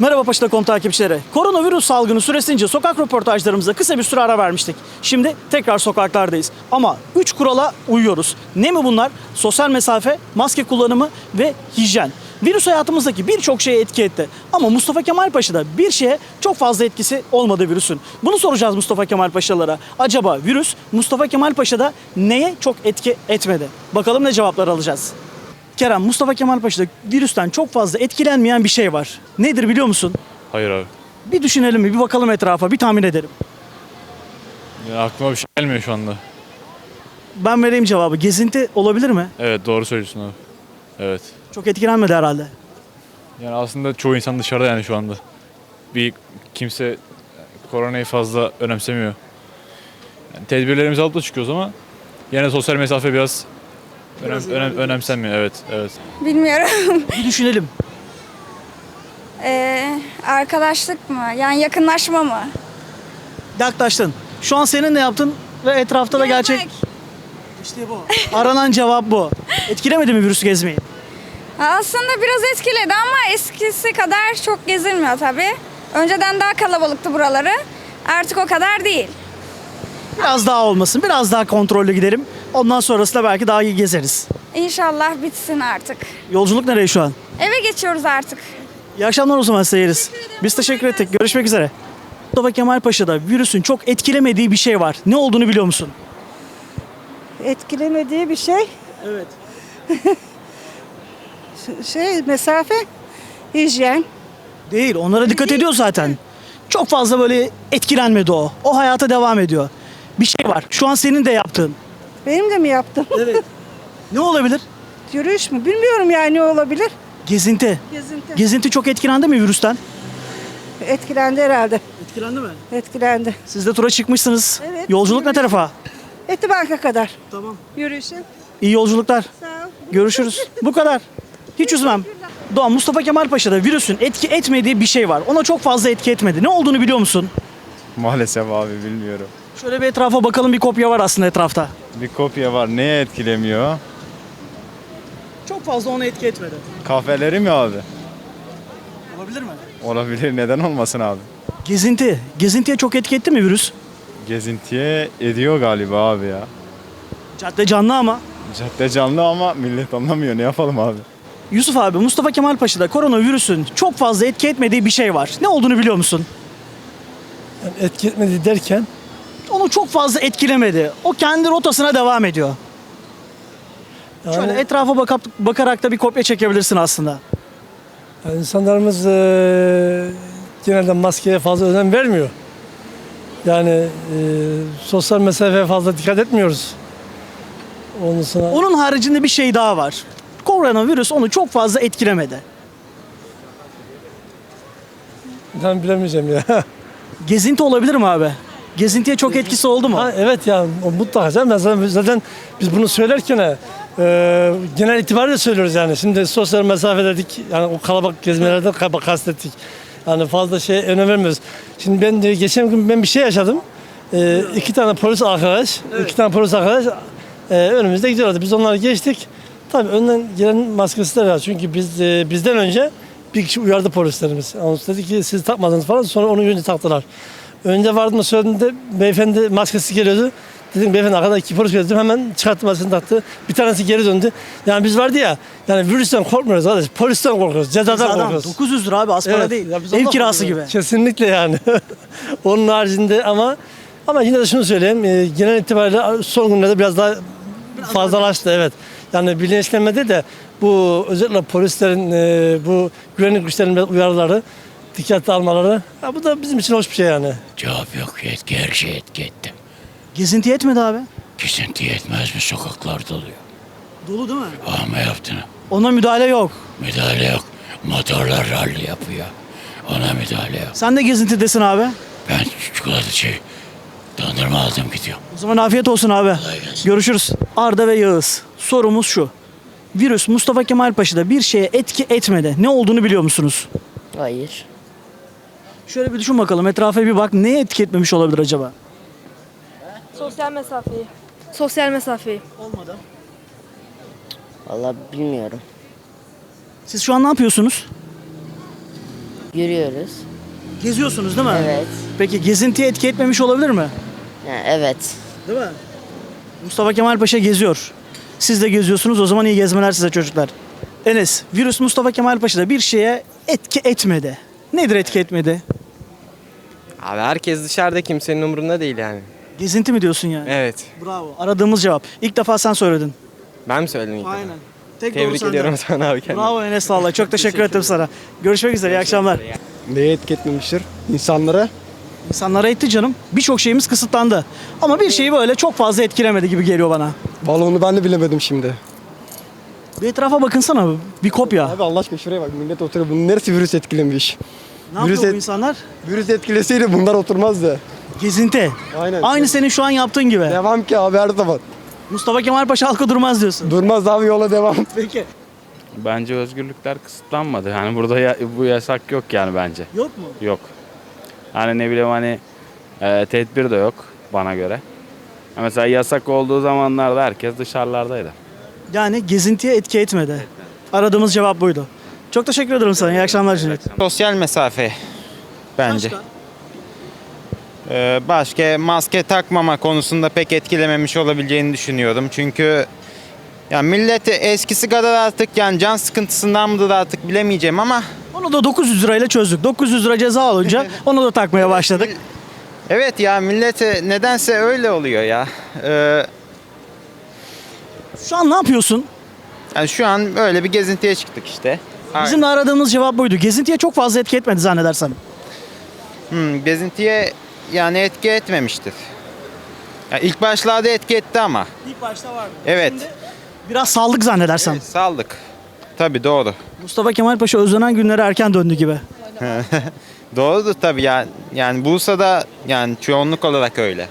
Merhaba Paşa.com takipçileri. Koronavirüs salgını süresince sokak röportajlarımıza kısa bir süre ara vermiştik. Şimdi tekrar sokaklardayız. Ama 3 kurala uyuyoruz. Ne mi bunlar? Sosyal mesafe, maske kullanımı ve hijyen. Virüs hayatımızdaki birçok şeye etki etti. Ama Mustafa Kemal Paşa'da bir şeye çok fazla etkisi olmadı virüsün. Bunu soracağız Mustafa Kemal Paşalara. Acaba virüs Mustafa Kemal Paşa'da neye çok etki etmedi? Bakalım ne cevaplar alacağız. Kerem, Mustafa Kemal Paşa'da virüsten çok fazla etkilenmeyen bir şey var. Nedir biliyor musun? Hayır abi. Bir düşünelim mi? Bir bakalım etrafa, bir tahmin edelim. Ya aklıma bir şey gelmiyor şu anda. Ben vereyim cevabı. Gezinti olabilir mi? Evet doğru söylüyorsun abi. Evet. Çok etkilenmedi herhalde. Yani aslında çoğu insan dışarıda yani şu anda. Bir kimse koronayı fazla önemsemiyor. Yani tedbirlerimizi alıp da çıkıyoruz ama yine sosyal mesafe biraz, önem, önem, önemsenmiyor. Evet, evet. Bilmiyorum. Bir düşünelim. Ee, arkadaşlık mı? Yani yakınlaşma mı? Yaklaştın. Şu an senin ne yaptın ve etrafta da gerçek. Gezmek. İşte bu. Aranan cevap bu. Etkilemedi mi virüsü gezmeyi? Aslında biraz etkiledi ama eskisi kadar çok gezilmiyor tabii. Önceden daha kalabalıktı buraları. Artık o kadar değil. Biraz daha olmasın, biraz daha kontrollü gidelim. Ondan sonrasında belki daha iyi gezeriz. İnşallah bitsin artık. Yolculuk nereye şu an? Eve geçiyoruz artık. İyi akşamlar o zaman size yeriz. Biz teşekkür ettik. Görüşmek üzere. Mustafa Kemal Paşa'da virüsün çok etkilemediği bir şey var. Ne olduğunu biliyor musun? etkilemediği bir şey. Evet. Şey mesafe, hijyen. Değil. Onlara dikkat ediyor zaten. Çok fazla böyle etkilenmedi o. O hayata devam ediyor. Bir şey var. Şu an senin de yaptığın. Benim de mi yaptım? Evet. ne olabilir? Yürüyüş mü? Bilmiyorum yani ne olabilir. Gezinti. Gezinti. Gezinti çok etkilendi mi virüsten? Etkilendi herhalde. Etkilendi mi? Etkilendi. Siz de tura çıkmışsınız. Evet. Yolculuk ne tarafa? Etibanka kadar. Tamam. Yürüyüşe. İyi yolculuklar. Sağ ol. Görüşürüz. Bu kadar. Hiç üzmem. Doğan Mustafa Kemal Paşa'da virüsün etki etmediği bir şey var. Ona çok fazla etki etmedi. Ne olduğunu biliyor musun? Maalesef abi bilmiyorum. Şöyle bir etrafa bakalım bir kopya var aslında etrafta. Bir kopya var. Neye etkilemiyor? Çok fazla ona etki etmedi. Kahveleri mi abi? Olabilir mi? Olabilir. Neden olmasın abi? Gezinti. Gezintiye çok etki etti mi virüs? Gezintiye ediyor galiba abi ya. Cadde canlı ama. Cadde canlı ama millet anlamıyor. Ne yapalım abi? Yusuf abi Mustafa Kemal Paşa'da koronavirüsün çok fazla etki etmediği bir şey var. Ne olduğunu biliyor musun? Yani etki etmedi derken Onu çok fazla etkilemedi. O kendi rotasına devam ediyor. yani, Şöyle etrafa bakıp, bakarak da bir kopya çekebilirsin aslında. yani insanlarımız eee, genelde maskeye fazla önem vermiyor. Yani eee, sosyal mesafeye fazla dikkat etmiyoruz. Ondan sonra Onun haricinde bir şey daha var. Koronavirüs onu çok fazla etkilemedi. ben bilemeyeceğim ya. Gezinti olabilir mi abi? Gezintiye çok etkisi oldu mu? ha, evet ya o mutlaka canım. Ben zaten, zaten biz bunu söylerken eee, genel itibariyle söylüyoruz yani. Şimdi sosyal mesafe dedik yani o kalabalık gezmelerde kaba- kastettik. Yani fazla şey önem vermiyoruz. Şimdi ben de geçen gün ben bir şey yaşadım. Ee, iki tane polis arkadaş, iki tane polis arkadaş e, önümüzde gidiyorlardı. Biz onları geçtik. Tabii önden gelen maskesi de var. Çünkü biz e, bizden önce bir kişi uyardı polislerimiz. Yani dedi ki siz takmadınız falan. Sonra onu önce taktılar. Önce vardım söylediğinde beyefendi maskesi geliyordu. Dedim beyefendi arkadan iki polis geldi. Hemen çıkarttı maskesini taktı. Bir tanesi geri döndü. Yani biz vardı ya yani virüsten korkmuyoruz arkadaş. Polisten korkuyoruz. Cezadan Adam korkuyoruz. 900 lira abi az para Evet, değil. ya biz Ev ondan kirası gibi. korkuyoruz. Kesinlikle yani. Onun haricinde ama ama yine de şunu söyleyeyim. e, genel itibariyle son günlerde biraz daha fazlalaştı evet. Yani bilinçlenmede de bu özellikle polislerin e, bu güvenlik güçlerinin biraz uyarıları dikkate almaları ya bu da bizim için hoş bir şey yani. Cevap yok etki her şey etki etti. Gezinti etmedi abi. Kesinti yetmez mi sokaklar doluyor. Dolu değil mi? Ama yaptığını Ona müdahale yok. müdahale yok. Motorlar ralli yapıyor. Ona müdahale yok. Sen de gezintidesin abi. Ben çikolata şey dondurma aldım gidiyorum. O zaman afiyet olsun abi. Görüşürüz. Arda ve Yağız. Sorumuz şu. Virüs Mustafa Kemal Paşa'da bir şeye etki etmedi. Ne olduğunu biliyor musunuz? Hayır. Şöyle bir düşün bakalım. Etrafa bir bak. Neye etki etmemiş olabilir acaba? Sosyal mesafeyi. Sosyal mesafeyi. Olmadı. Vallahi bilmiyorum. Siz şu an ne yapıyorsunuz? Yürüyoruz. Geziyorsunuz değil mi? Evet. Peki gezintiye etki etmemiş olabilir mi? Ha, evet. Değil mi? Mustafa Kemal Paşa geziyor. Siz de geziyorsunuz o zaman iyi gezmeler size çocuklar. Enes, virüs Mustafa Kemal Paşa'da bir şeye etki etmedi. Nedir etki etmedi? Abi herkes dışarıda kimsenin umurunda değil yani. Gezinti mi diyorsun yani? Evet. Bravo. Aradığımız cevap. İlk defa sen söyledin. Ben mi söyledim ilk defa? Aynen. Tek doğru Tebrik senden. ediyorum sana abi kendini. Bravo Enes vallahi. Çok teşekkür ettim sana. Görüşmek üzere. iyi akşamlar. Neye etki etmemiştir? İnsanlara. İnsanlara etti canım. Birçok şeyimiz kısıtlandı. Ama bir şeyi böyle çok fazla etkilemedi gibi geliyor bana. Vallahi onu ben de bilemedim şimdi. Bir etrafa bakınsana. Bir kopya. Abi Allah aşkına şuraya bak millet oturuyor. Bunun neresi virüs etkilemiş? Ne yapıyor virüs bu et- insanlar? Virüs etkileseydi bunlar oturmazdı. Gezinti. Aynen. Aynı senin şu an yaptığın gibi. Devam ki abi her zaman. Mustafa Kemal Paşa halka durmaz diyorsun. Durmaz abi yola devam. Peki. Bence özgürlükler kısıtlanmadı. Yani burada ya- bu yasak yok yani bence. Yok mu? Yok. Hani ne bileyim hani e, tedbir de yok bana göre. Mesela yasak olduğu zamanlarda herkes dışarılardaydı. Yani gezintiye etki etmedi. Aradığımız cevap buydu. Çok teşekkür ederim sana. İyi akşamlar Cüneyt. Sosyal mesafe bence. Başka? Ee, başka maske takmama konusunda pek etkilememiş olabileceğini düşünüyorum. Çünkü ya millet eskisi kadar artık yani can sıkıntısından mıdır artık bilemeyeceğim ama Onu da 900 lirayla çözdük. 900 lira ceza alınca onu da takmaya başladık. evet ya millet nedense öyle oluyor ya. Ee, Şu an ne yapıyorsun? yani şu an böyle bir gezintiye çıktık işte. Bizim de aradığımız cevap buydu. Gezintiye çok fazla etki etmedi zannedersem. Hmm, gezintiye yani etki etmemiştir. Ya ilk başlarda etki etti ama. İlk başta vardı. Evet. Biraz saldık zannedersem. Saldık. Tabii doğru. Mustafa Kemal Paşa özlenen günlere erken döndü gibi. Doğrudur tabii ya. Yani Bursa'da yani çoğunluk olarak öyle.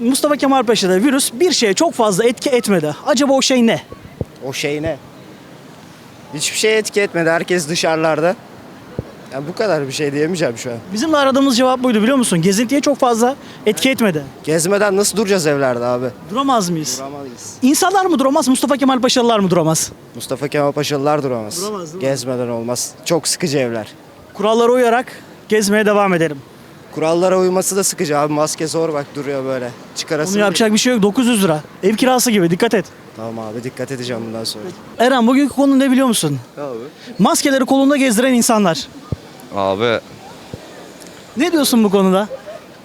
Mustafa Kemal Paşa'da virüs bir şeye çok fazla etki etmedi. Acaba o şey ne? O şey ne? Hiçbir şey etki etmedi. Herkes dışarılarda. Ya bu kadar bir şey diyemeyeceğim şu an. Bizim de aradığımız cevap buydu biliyor musun? Gezintiye çok fazla etki etmedi. Gezmeden nasıl duracağız evlerde abi? Duramaz mıyız? Duramayız. İnsanlar mı duramaz, Mustafa Kemal Paşalılar mı duramaz? Mustafa Kemal Paşalılar duramaz. Duramaz, değil mi? Gezmeden olmaz. Çok sıkıcı evler. Kurallara uyarak gezmeye devam edelim. Kurallara uyması da sıkıcı abi. Maske zor bak duruyor böyle. Çıkarasın. Bunu yapacak bir şey yok. 900 lira. Ev kirası gibi dikkat et. Tamam abi dikkat edeceğim bundan sonra. Eren bugünkü konu ne biliyor musun? Abi. Maskeleri kolunda gezdiren insanlar. Abi. Ne diyorsun bu konuda?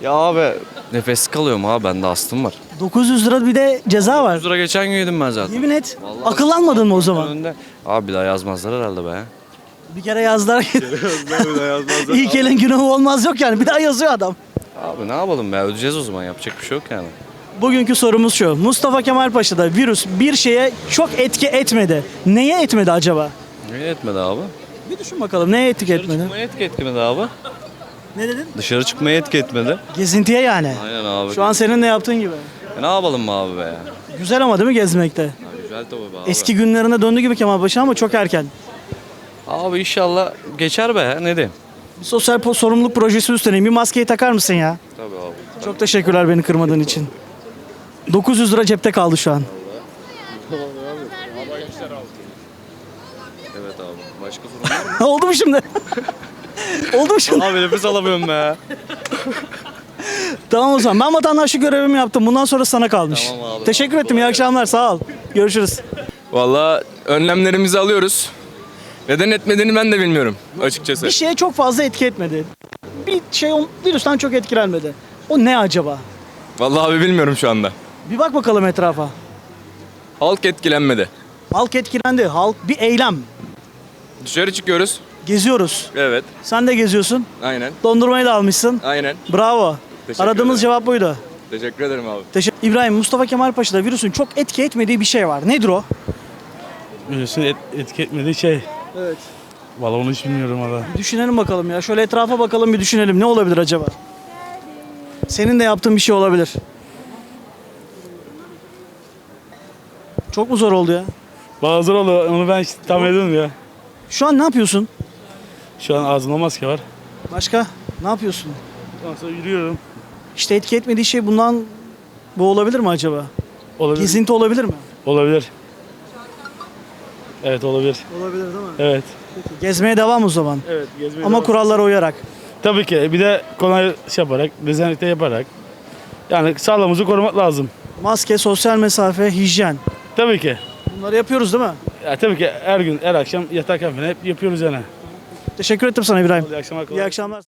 Ya abi. Nefes kalıyorum abi bende astım var. 900 lira bir de ceza var. 100 lira geçen gün yedim ben zaten. Yemin et. Vallahi- Akıllanmadın mı o zaman? Önünde. Abi bir daha yazmazlar herhalde be. Bir kere yazdılar. İlk elin günahı olmaz yok yani. Bir daha yazıyor adam. Abi ne yapalım be ödeyeceğiz o zaman yapacak bir şey yok yani. Bugünkü sorumuz şu. Mustafa Kemal Paşa'da virüs bir şeye çok etki etmedi. Neye etmedi acaba? Ne etmedi abi? Bir düşün bakalım neye etki etmedi? Çıkmaya etki etmedi abi. Ne dedin? Dışarı çıkmaya etki etmedi. Gezintiye yani. Aynen abi. Şu an senin de yaptığın gibi. E ne yapalım be abi be ya? Güzel ama değil mi gezmekte? Abi güzel tabii be abi. Eski günlerine döndü gibi Kemal Paşa ama çok erken. Abi inşallah geçer be ne diyeyim. Bir sosyal po- sorumluluk projesi üstleneyim. Bir maskeyi takar mısın ya? Tabii abi. Çok teşekkürler beni kırmadığın için. 900 lira cepte kaldı şu an. Evet abi. Başka sorun var mı? Oldu mu şimdi? Oldu mu şimdi? abi nefes alamıyorum be. Tamam o zaman. Ben vatandaşlık görevimi yaptım. Bundan sonra sana kalmış. Tamam abi. Teşekkür ettim. İyi akşamlar. Sağ ol. Görüşürüz. Valla önlemlerimizi alıyoruz. Neden etmediğini ben de bilmiyorum açıkçası. Bir şeye çok fazla etki etmedi. Bir şey virüsten çok etkilenmedi. O ne acaba? Vallahi abi bilmiyorum şu anda. Bir bak bakalım etrafa. Halk etkilenmedi. Halk etkilendi. Halk bir eylem. Dışarı çıkıyoruz. Geziyoruz. Evet. Sen de geziyorsun. Aynen. Dondurmayı da almışsın. Aynen. Bravo. Teşekkür Aradığımız ederim. cevap buydu. Teşekkür ederim abi. Teşekkür. İbrahim Mustafa Kemal Paşa'da virüsün çok etki etmediği bir şey var. Nedir o? Virüsün etki etmediği şey. Evet. Vallahi onu hiç bilmiyorum valla. Bir düşünelim bakalım ya. Şöyle etrafa bakalım bir düşünelim. Ne olabilir acaba? Senin de yaptığın bir şey olabilir. Çok mu zor oldu ya? Valla zor oldu onu ben hiç tahmin ediyorum ya. Şu an ne yapıyorsun? Şu an ağzımda maske var. Başka? Ne yapıyorsun? Ondan sonra yürüyorum. İşte etki etmediği şey bundan bu olabilir mi acaba? Olabilir. Gezinti olabilir mi? Olabilir. Evet olabilir. Olabilir değil mi? Evet. Gezmeye devam o zaman. Evet gezmeye Ama kurallara uyarak. Tabii ki bir de kolay şey yaparak, dezenfekte yaparak. Yani sağlığımızı korumak lazım. Maske, sosyal mesafe, hijyen. Tabii ki. Bunları yapıyoruz değil mi? Ya tabii ki her gün, her akşam yatarken falan hep yapıyoruz yani. Teşekkür ettim sana İbrahim. İyi akşamlar. İyi akşamlar.